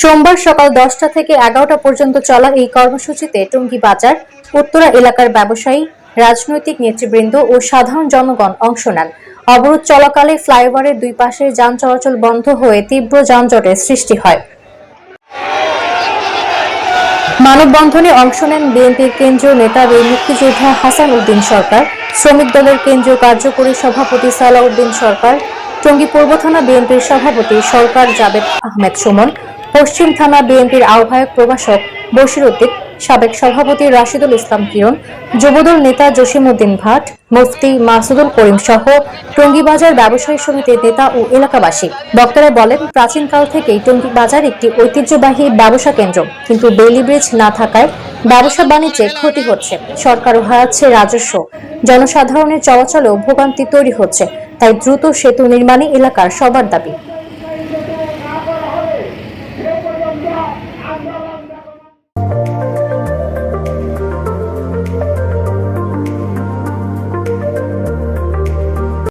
সোমবার সকাল দশটা থেকে এগারোটা পর্যন্ত চলা এই কর্মসূচিতে টঙ্গী বাজার উত্তরা এলাকার ব্যবসায়ী, রাজনৈতিক নেতৃবৃন্দ ও সাধারণ জনগণ অংশ নেন। অবরোধ চলাকালে ফ্লাইওভারের দুই পাশে যান চলাচল বন্ধ হয়ে তীব্র যানজটের সৃষ্টি হয়। মানববন্ধনে অংশ নেন বিএনপির কেন্দ্রীয় নেতা বীর মুক্তিযোদ্ধা হাসান উদ্দিন সরকার, শ্রমিক দলের কেন্দ্রীয় কার্যকরী সভাপতি সালাউদ্দিন সরকার, টঙ্গী পূর্ব থানা বিএনপির সভাপতি সরকার জাবেদ আহমেদ সুমন পশ্চিম থানা বিএনপির আহ্বায়ক প্রভাষক বশির উদ্দিন, সাবেক সভাপতি রাশিদুল ইসলাম কিরণ, যুবদল নেতা জসিমউদ্দিন ভাট, মুফতি মাসুদুল করিম সহ টঙ্গী বাজার ব্যবসায়ী সমিতির নেতা ও এলাকাবাসী। বক্তারা বলেন, প্রাচীনকাল থেকেই টঙ্গী বাজার একটি ঐতিহ্যবাহী ব্যবসা কেন্দ্র। কিন্তু বেইলি ব্রিজ না থাকায় ব্যবসা বাণিজ্যে ক্ষতি হচ্ছে। সরকারও হারাচ্ছে রাজস্ব। জনসাধারণের চলাচলেও ভোগান্তি তৈরি হচ্ছে। তাই দ্রুত সেতু নির্মাণে এলাকার সবার দাবি।